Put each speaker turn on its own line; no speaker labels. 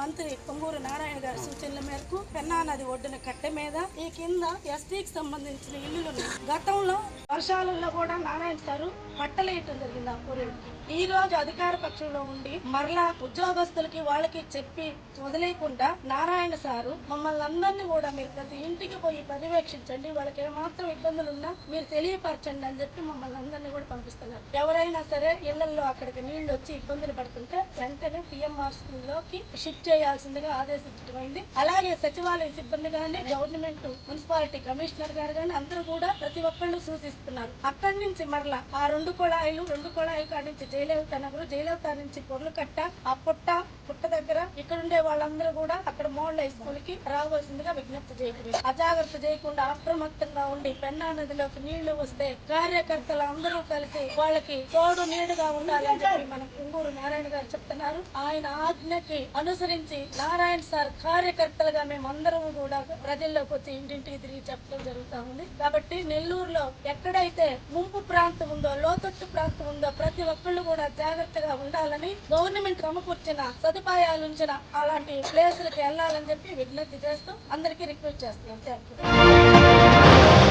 మంత్రి పొంగూరు నారాయణ గారి సూచనల మేరకు పెన్నా నది ఒడ్డున కట్టె మీద ఈ కింద ఎస్టీకి సంబంధించిన ఇల్లులు గతంలో వర్షాలలో కూడా నారాయణ సారు పట్టలేయటం జరిగింది ఆ ఈ రోజు అధికార పక్షంలో ఉండి మరలా ఉద్యోగస్తులకి వాళ్ళకి చెప్పి వదిలేయకుండా నారాయణ సారు మమ్మల్ని అందరినీ కూడా మీరు ప్రతి ఇంటికి పోయి పర్యవేక్షించండి. వాళ్ళకి ఏమాత్రం ఇబ్బందులు ఉన్నా మీరు తెలియపరచండి అని చెప్పి మమ్మల్ని అందరినీ కూడా పంపిస్తున్నారు. ఎవరైనా సరే ఇళ్ళలో అక్కడికి నీళ్ళు వచ్చి ఇబ్బందులు పడుతుంటే వెంటనే పిఎంఆర్లోకి షిఫ్ట్ చేయాల్సిందిగా ఆదేశించడమైంది అలాగే సచివాలయ సిబ్బంది కానీ గవర్నమెంట్ మున్సిపాలిటీ కమిషనర్ గారు కానీ అందరూ కూడా ప్రతి ఒక్కళ్ళు సూచిస్తున్నారు. అక్కడి నుంచి మరలా ఆ రెండు కుళాయిలు రెండు కుళాయిల కాడి నుంచి జయలలిత నగరు జయలలిత నుంచి పొర్లు కట్ట ఆ పుట్ట పుట్ట దగ్గర ఇక్కడ ఉండే వాళ్ళందరూ కూడా అక్కడ మోడల్ హై స్కూల్కి రావాల్సిందిగా విజ్ఞప్తి చేయకూడదు అజాగ్రత్త చేయకుండా అప్రమత్తంగా ఉండి పెన్నా నదిలోకి నీళ్ళు వస్తే కార్యకర్తలు అందరూ కలిసి వాళ్ళకి తోడు నీడుగా ఉండాలని చెప్పి మనం కుంగూరు నారాయణ గారు చెప్తున్నారు. ఆయన ఆజ్ఞకి అనుసరించి నారాయణ సార్ కార్యకర్తలుగా మేమందరము కూడా ప్రజల్లోకి వచ్చి ఇంటింటికి తిరిగి చెప్పడం జరుగుతా ఉంది. కాబట్టి నెల్లూరులో ఎక్కడైతే ముంపు ప్రాంతం ఉందో లోతట్టు ప్రాంతం ఉందో ప్రతి ఒక్కళ్ళు కూడా జాగ్రత్తగా ఉండాలని గవర్నమెంట్ సమకూర్చిన సదుపాయాలు ఉంచిన అలాంటి ప్లేసులకు వెళ్ళాలని చెప్పి విజ్ఞప్తి చేస్తూ అందరికీ రిక్వెస్ట్ చేస్తున్నాం. Thank you